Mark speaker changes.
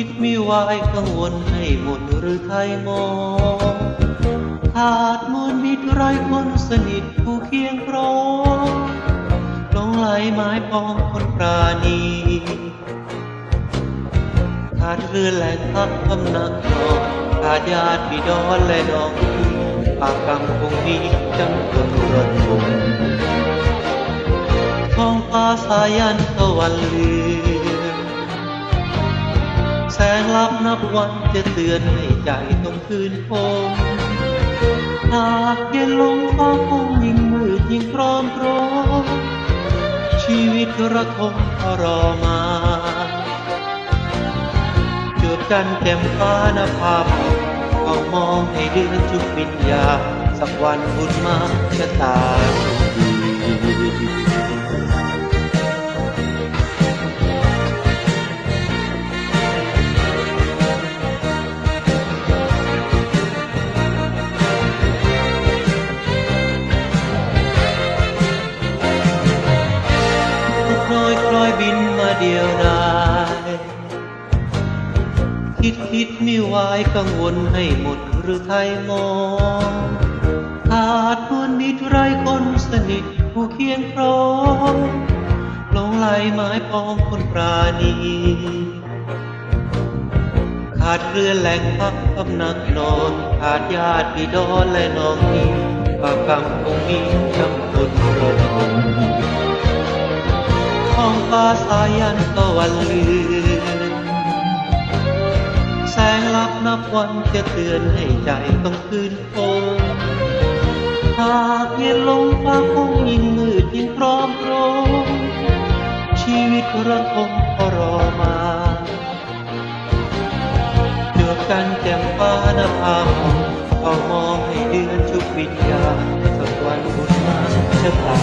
Speaker 1: ิดมิวายกังวลให้หมดหรือไทยมองขาดมวลมิตรไรคนสนิทผู้เคียงครองหลงไหลไม้ปองคนปราณีขาดเรือแหล่งพักพำนักนอนขาดญาติพี่ดอนและน้องพี่ปากกรรมคงมีจำคนรถคงท้องฟ้าสายันตะวันลือ งนับวันจะเตือนให้ใจต้องคืนคงหากเย็นลงฟ้าคงยิ่งมืดยิ่งพร้อมพร้อมชีวิตระทมทรมานจุดกันเต็มฟ้านภาพก็มองให้เดือนจุกวิญญาสักวันบุญมาชะตาดี น้อยคล้อยบินมาเดียวดายคิดคิดไม่ไหวกังวลให้หมดหรือไทยมองขาดมวลมิตรไรคนสนิทผู้เคียงครองหลงไหลไม้ปองคนปราณีขาดเรือแหล่งพักพำนักนอน ขาดญาติพี่ดอนและน้องพี่ปากกรรมคงมีจำ สายันตะวันเลือนแสงลับนับวันจะเตือนให้ใจต้องคืนคงหากเย็นลงฟ้าคงยิ่งมืดยิ่งพร้อมโรงชีวิตระทมทรมาเจอกันแจ่มฟ้าน้าผาหมอกเขามองให้เดือนชุบวิญญาณสักวันบุญมาชะตา